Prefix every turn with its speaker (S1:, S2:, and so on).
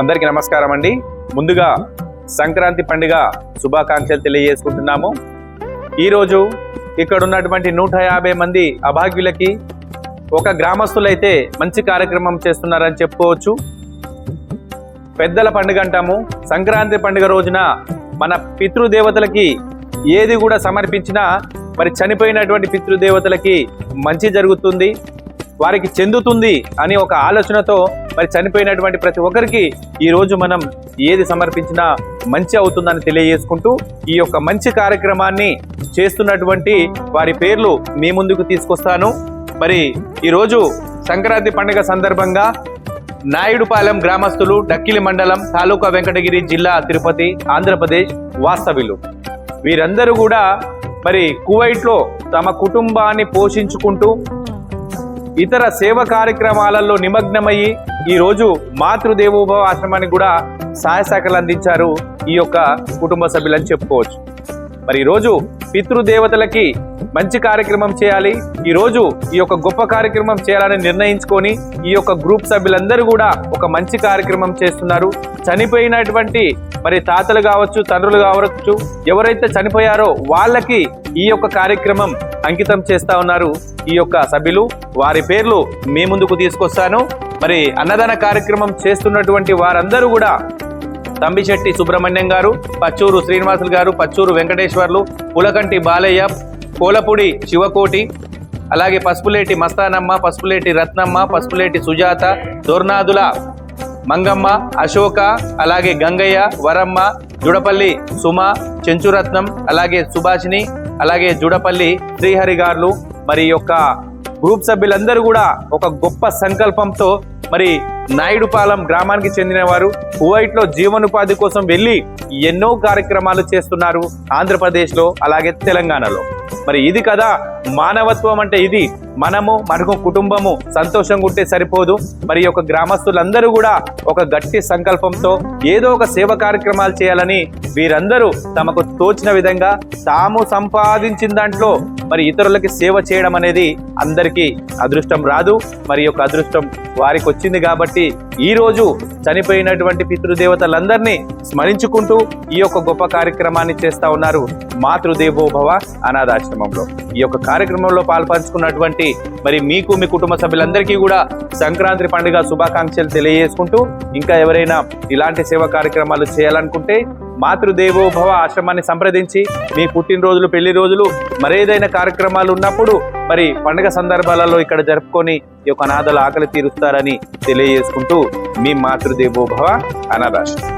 S1: అందరికీ నమస్కారం అండి. ముందుగా సంక్రాంతి పండుగ శుభాకాంక్షలు తెలియజేసుకుంటున్నాము. ఈరోజు ఇక్కడ ఉన్నటువంటి నూట యాభై మంది అభాగ్యులకి ఒక గ్రామస్తులైతే మంచి కార్యక్రమం చేస్తున్నారని చెప్పుకోవచ్చు. పెద్దల పండుగ అంటాము. సంక్రాంతి పండుగ రోజున మన పితృదేవతలకి ఏది కూడా సమర్పించినా మరి చనిపోయినటువంటి పితృదేవతలకి మంచి జరుగుతుంది. వారికి చెందుతుంది అని ఒక ఆలోచనతో మరి చనిపోయినటువంటి ప్రతి ఒక్కరికి ఈరోజు మనం ఏది సమర్పించినా మంచి అవుతుందని తెలియజేసుకుంటూ ఈ యొక్క మంచి కార్యక్రమాన్ని చేస్తున్నటువంటి వారి పేర్లు మీ ముందుకు తీసుకొస్తాను. మరి ఈరోజు సంక్రాంతి పండుగ సందర్భంగా నాయుడుపాలెం గ్రామస్తులు డక్కిలి మండలం తాలూకా వెంకటగిరి జిల్లా తిరుపతి ఆంధ్రప్రదేశ్ వాస్తవ్యులు. వీరందరూ కూడా మరి కువైట్లో తమ కుటుంబాన్ని పోషించుకుంటూ ఇతర సేవ కార్యక్రమాలలో నిమగ్నమయ్యి ఈ రోజు మాతృదేవోభవ ఆశ్రమానికి కూడా సహాయ శాఖలు అందించారు ఈ యొక్క కుటుంబ సభ్యులని చెప్పుకోవచ్చు. మరి ఈరోజు పితృదేవతలకి మంచి కార్యక్రమం చేయాలి. ఈరోజు ఈ యొక్క గొప్ప కార్యక్రమం చేయాలని నిర్ణయించుకొని ఈ యొక్క గ్రూప్ సభ్యులందరూ కూడా ఒక మంచి కార్యక్రమం చేస్తున్నారు. చనిపోయినటువంటి మరి తాతలు కావచ్చు తండ్రులు కావచ్చు ఎవరైతే చనిపోయారో వాళ్ళకి ఈ యొక్క కార్యక్రమం అంకితం చేస్తా ఉన్నారు. ఈ యొక్క సభ్యులు వారి పేర్లు మీ ముందుకు తీసుకొస్తాను. మరి అన్నదాన కార్యక్రమం చేస్తున్నటువంటి వారందరూ కూడా తంబిశెట్టి సుబ్రహ్మణ్యం గారు పచ్చూరు శ్రీనివాసులు గారు పచ్చూరు వెంకటేశ్వర్లు పులకంటి బాలయ్య కోలపూడి శివకోటి అలాగే పసుపులేటి మస్తానమ్మ పసుపులేటి రత్నమ్మ పసుపులేటి సుజాత దొర్నాదుల మంగమ్మ అశోక అలాగే గంగయ్య వరమ్మ జుడపల్లి సుమ చెంచురత్నం అలాగే సుభాషిని అలాగే జుడపల్లి శ్రీహరి గారు మరి యొక్క గ్రూప్ సభ్యులందరూ కూడా ఒక గొప్ప సంకల్పంతో మరి నాయుడుపాలెం గ్రామానికి చెందిన వారు కువైట్లో జీవనోపాధి కోసం వెళ్ళి ఎన్నో కార్యక్రమాలు చేస్తున్నారు ఆంధ్రప్రదేశ్లో అలాగే తెలంగాణలో. మరి ఇది కదా మానవత్వం అంటే ఇది. మనము మనకు కుటుంబము సంతోషంగా ఉంటే సరిపోదు. మరి యొక్క గ్రామస్తులందరూ కూడా ఒక గట్టి సంకల్పంతో ఏదో ఒక సేవ కార్యక్రమాలు చేయాలని వీరందరూ తమకు తోచిన విధంగా తాము సంపాదించిన దాంట్లో మరి ఇతరులకి సేవ చేయడం అనేది అందరికీ అదృష్టం రాదు. మరి యొక్క అదృష్టం వారికి వచ్చింది కాబట్టి ఈ రోజు చనిపోయినటువంటి పితృదేవతలందరినీ స్మరించుకుంటూ ఈ యొక్క గొప్ప కార్యక్రమాన్ని చేస్తా ఉన్నారు మాతృదేవోభవ అనాథాశ్రమంలో. ఈ యొక్క కార్యక్రమంలో పాల్పంచుకున్నటువంటి మరి మీకు మీ కుటుంబ సభ్యులందరికీ కూడా సంక్రాంతి పండుగ శుభాకాంక్షలు తెలియజేసుకుంటూ ఇంకా ఎవరైనా ఇలాంటి సేవా కార్యక్రమాలు చేయాలనుకుంటే మాతృదేవోభవ ఆశ్రమాన్ని సంప్రదించి మీ పుట్టినరోజులు పెళ్ళి రోజులు మరేదైనా కార్యక్రమాలు ఉన్నప్పుడు మరి పండుగ సందర్భాలలో ఇక్కడ జరుపుకొని ఈ యొక్క అనాథల ఆకలి తీరుస్తారని తెలియజేసుకుంటూ మీ మాతృదేవోభవ అనాథాశ్రమం.